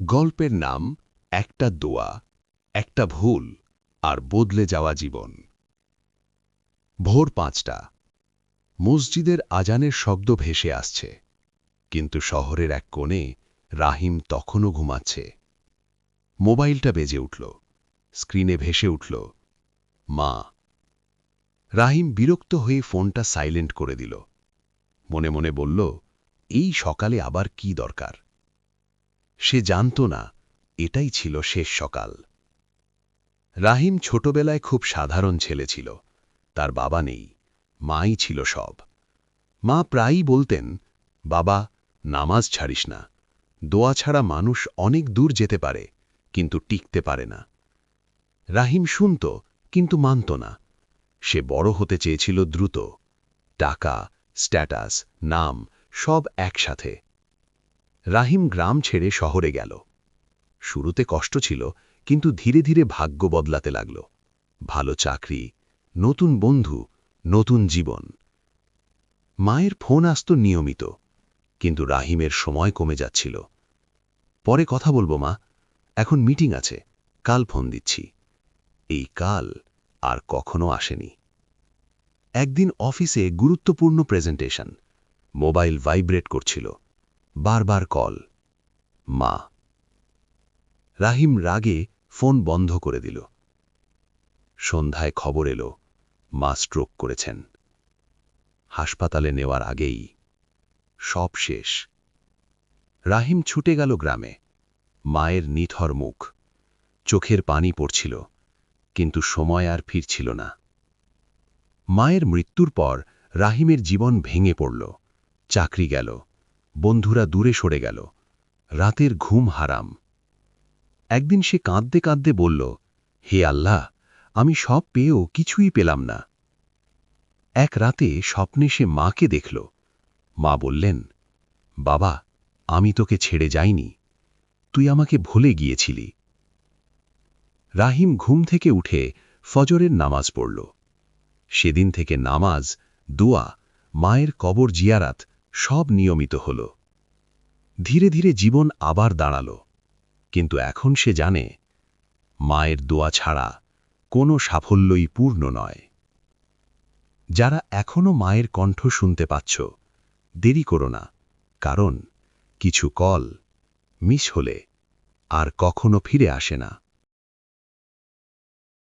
গল্পের নাম একটা দোয়া, একটা ভুল আর বদলে যাওয়া জীবন। ভোর পাঁচটা। মসজিদের আজানের শব্দ ভেসে আসছে, কিন্তু শহরের এক কোণে রাহিম তখনও ঘুমাচ্ছে। মোবাইলটা বেজে উঠল, স্ক্রিনে ভেসে উঠল, মা। রাহিম বিরক্ত হয়ে ফোনটা সাইলেন্ট করে দিল। মনে মনে বলল, এই সকালে আবার কি দরকার? সে জানত না, এটাই ছিল শেষ সকাল। রাহিম ছোটবেলায় খুব সাধারণ ছেলে ছিল, তার বাবা নেই, মাই ছিল সব। মা প্রায়ই বলতেন, বাবা, নামাজ ছাড়িস না, দোয়া ছাড়া মানুষ অনেক দূর যেতে পারে, কিন্তু টিকতে পারে না। রাহিম শুনত, কিন্তু মানত না। সে বড় হতে চেয়েছিল দ্রুত, টাকা, স্ট্যাটাস, নাম, সব একসাথে। রাহিম গ্রাম ছেড়ে শহরে গেল। শুরুতে কষ্ট ছিল, কিন্তু ধীরে ধীরে ভাগ্য বদলাতে লাগল। ভালো চাকরি, নতুন বন্ধু, নতুন জীবন। মায়ের ফোন আসত নিয়মিত, কিন্তু রাহিমের সময় কমে যাচ্ছিল। পরে কথা বলব, মা। এখন মিটিং আছে, কাল ফোন দিচ্ছি। এই কাল আর কখনো আসেনি। একদিন অফিসে গুরুত্বপূর্ণ প্রেজেন্টেশন, মোবাইল ভাইব্রেট করছিল। বারবার কল। মা। রাহিম রাগে ফোন বন্ধ করে দিল। সন্ধ্যায় খবর এলো, মা স্ট্রোক করেছেন। হাসপাতালে নেওয়ার আগেই। সব শেষ। রাহিম ছুটে গেল গ্রামে। মায়ের নিথর মুখ। চোখের পানি পড়ছিল, কিন্তু সময় আর ফিরছিল না। মায়ের মৃত্যুর পর রাহিমের জীবন ভেঙে পড়ল, চাকরি গেল বন্ধুরা দূরে সরে গেল। রাতের ঘুম হারাম। একদিন সে কাঁদতে কাঁদতে বলল, হে আল্লাহ, আমি সব পেয়েও কিছুই পেলাম না। এক রাতে স্বপ্নে সে মাকে দেখল। মা বললেন, বাবা, আমি তোকে ছেড়ে যাইনি। তুই আমাকে ভুলে গিয়েছিলি। রাহিম ঘুম থেকে উঠে ফজরের নামাজ পড়ল। সেদিন থেকে নামাজ, দোয়া, মায়ের কবর জিয়ারাত সব নিয়মিত হল। ধীরে ধীরে জীবন আবার দাঁড়াল। কিন্তু এখন সে জানে, মায়ের দোয়া ছাড়া কোনো সাফল্যই পূর্ণ নয়। যারা এখনও মায়ের কণ্ঠ শুনতে পাচ্ছ, দেরি করো না, কারণ কিছু কল মিস হলে আর কখনো ফিরে আসে না।